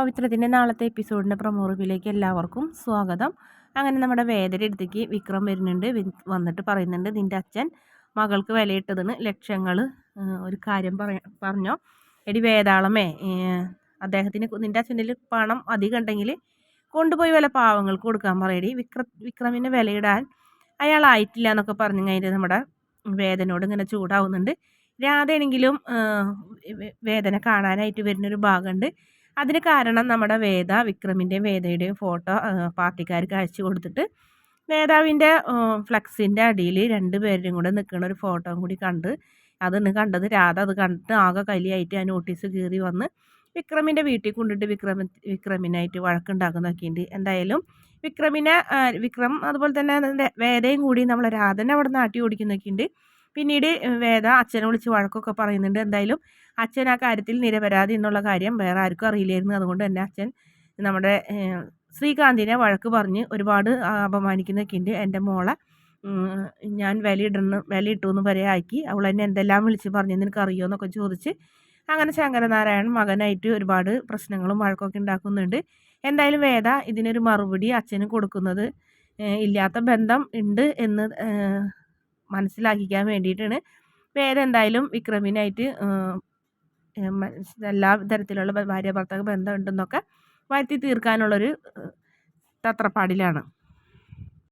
പവിത്രത്തിന്റെ നാളത്തെ എപ്പിസോഡിന്റെ പ്രൊമോ എല്ലാവർക്കും സ്വാഗതം. അങ്ങനെ നമ്മുടെ വേദന അടുത്തേക്ക് വിക്രം വരുന്നുണ്ട്. വന്നിട്ട് പറയുന്നുണ്ട് നിന്റെ അച്ഛൻ മകൾക്ക് വിലയിട്ടതിന് ലക്ഷങ്ങൾ ഒരു കാര്യം പറ പറഞ്ഞോ. എടി വേതാളമേ അദ്ദേഹത്തിന് നിന്റെ അച്ഛന്റെ പണം അധികം ഉണ്ടെങ്കിൽ കൊണ്ടുപോയി വില പാവങ്ങൾക്ക് കൊടുക്കാൻ പറയടി. വിക്ര വിക്രമിന് വിലയിടാൻ അയാളായിട്ടില്ല എന്നൊക്കെ പറഞ്ഞു കഴിഞ്ഞാൽ നമ്മുടെ വേദനയോട് ഇങ്ങനെ ചൂടാവുന്നുണ്ട്. രാധയാണെങ്കിലും വേദന കാണാനായിട്ട് വരുന്നൊരു ഭാഗമുണ്ട്. അതിന് കാരണം നമ്മുടെ വേദ വിക്രമിന്റെയും വേദയുടെയും ഫോട്ടോ പാർട്ടിക്കാർക്ക് അയച്ചു കൊടുത്തിട്ട് നേതാവിന്റെ ഫ്ലക്സിന്റെ അടിയിൽ രണ്ട് പേരും കൂടെ നിൽക്കുന്ന ഒരു ഫോട്ടോയും കൂടി കണ്ട് അതൊന്ന് കണ്ടത് രാധ അത് കണ്ടിട്ട് ആകെ കലിയായിട്ട് ആ നോട്ടീസ് കീറി വന്ന് വിക്രമിന്റെ വീട്ടിൽ കൊണ്ടിട്ട് വിക്രമ വിക്രമിനായിട്ട് വഴക്കുണ്ടാക്കുന്നൊക്കെയുണ്ട് എന്തായാലും വിക്രമിനെ വിക്രം അതുപോലെ തന്നെ വേദയും കൂടി നമ്മളെ രാധനെ അവിടെ നാട്ടി ഓടിക്കുന്നൊക്കെയുണ്ട് പിന്നീട് വേദ അച്ഛനെ വിളിച്ച് വഴക്കൊക്കെ പറയുന്നുണ്ട്. എന്തായാലും അച്ഛൻ ആ കാര്യത്തിൽ നിരപരാധി എന്നുള്ള കാര്യം വേറെ ആർക്കും അറിയില്ലായിരുന്നു. അതുകൊണ്ട് തന്നെ അച്ഛൻ നമ്മുടെ ശ്രീകാന്തിനെ വഴക്ക് പറഞ്ഞ് ഒരുപാട് അപമാനിക്കുന്നൊക്കെ ഉണ്ട്. എന്റെ മോളെ ഞാൻ വിലയിടണം വിലയിട്ടു എന്ന് വരെ ആക്കി. അവൾ എന്നെ എന്തെല്ലാം വിളിച്ച് പറഞ്ഞു നിനക്ക് എന്നൊക്കെ ചോദിച്ച് അങ്ങനെ ശങ്കരനാരായണൻ മകനായിട്ട് ഒരുപാട് പ്രശ്നങ്ങളും വഴക്കൊക്കെ ഉണ്ടാക്കുന്നുണ്ട്. എന്തായാലും വേദ ഇതിനൊരു മറുപടി അച്ഛന് കൊടുക്കുന്നത് ഇല്ലാത്ത ബന്ധം ഉണ്ട് എന്ന് മനസ്സിലാക്കിക്കാൻ വേണ്ടിയിട്ടാണ്. വേദ എന്തായാലും വിക്രമിനായിട്ട് എല്ലാ തരത്തിലുള്ള ഭാര്യ ഭർത്താവ് ബന്ധമുണ്ടെന്നൊക്കെ വരുത്തി തീർക്കാനുള്ളൊരു തത്രപ്പാടിലാണ്.